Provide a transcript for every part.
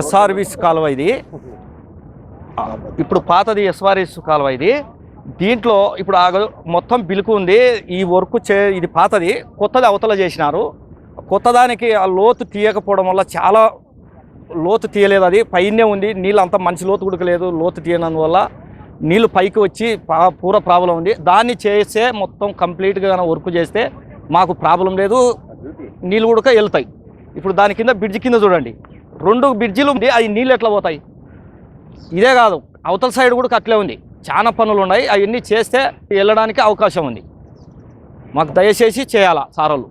ఎస్ఆర్విస్ కాలువ ఇది. ఇప్పుడు పాతది ఎస్ఆర్ఎస్ కాలువ ఇది. దీంట్లో ఇప్పుడు ఆ మొత్తం బిలుకు ఉంది. ఈ వర్క్ చే ఇది పాతది. కొత్తది అవతల చేసినారు. కొత్తదానికి ఆ లోతు తీయకపోవడం వల్ల చాలా లోతు తీయలేదు అది. పైనే ఉంది. నీళ్ళు అంత మంచి లోతు గుడకలేదు లోతు తీయనందువల్ల నీళ్ళు పైకి వచ్చి పూర ప్రాబ్లం ఉంది. దాన్ని చేస్తే మొత్తం కంప్లీట్గా వర్క్ చేస్తే మాకు ప్రాబ్లం లేదు. నీళ్ళు ఉడక వెళ్తాయి. ఇప్పుడు దాని కింద బ్రిడ్జ్ కింద చూడండి. రెండు బ్రిడ్జిలు ఉంది అది నీళ్ళు ఎట్లా పోతాయి? ఇదే కాదు అవతల సైడ్ కూడా అట్లే ఉంది. చాలా పనులు ఉన్నాయి. అవన్నీ చేస్తే వెళ్ళడానికి అవకాశం ఉంది. మాకు దయచేసి చేయాలా సారోళ్ళు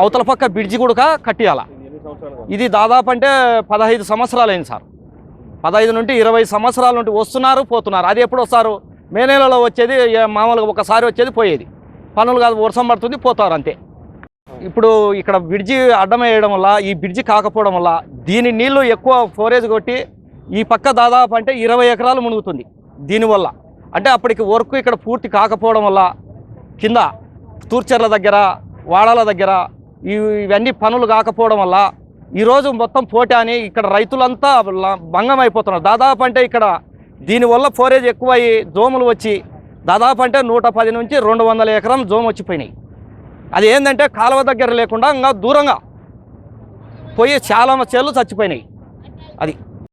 అవతల పక్క బ్రిడ్జి కూడా కట్టియాలా? ఇది దాదాపు అంటే పదహైదు సంవత్సరాలు అయింది సార్. పదహైదు నుండి ఇరవై సంవత్సరాల నుండి వస్తున్నారు పోతున్నారు. అది ఎప్పుడు వస్తారు? మే నెలలో వచ్చేది మామూలుగా ఒకసారి వచ్చేది పోయేది. పనులు కాదు వర్షం పడుతుంది పోతారు అంతే. ఇప్పుడు ఇక్కడ బ్రిడ్జి అడ్డం వేయడం వల్ల ఈ బ్రిడ్జి కాకపోవడం వల్ల దీని నీళ్ళు ఎక్కువ ఫోరేజ్ కొట్టి ఈ పక్క దాదాపు అంటే ఇరవై ఎకరాలు మునుగుతుంది దీనివల్ల. అంటే అప్పటికి వర్క్ ఇక్కడ పూర్తి కాకపోవడం వల్ల కింద తూర్చెర్ల దగ్గర వాడాల దగ్గర ఇవి- ఇవన్నీ పనులు కాకపోవడం వల్ల ఈరోజు మొత్తం పోటీ అని ఇక్కడ రైతులంతా భంగం అయిపోతున్నారు దాదాపు అంటే ఇక్కడ దీనివల్ల ఫోరేజ్ ఎక్కువయ్యి జోములు వచ్చి దాదాపు అంటే నూట పది నుంచి రెండు వందల ఎకరం జోము వచ్చిపోయినాయి. అది ఏంటంటే కాలువ దగ్గర లేకుండా ఇంకా దూరంగా పోయి చాలా చెల్లు చచ్చిపోయినాయి. అది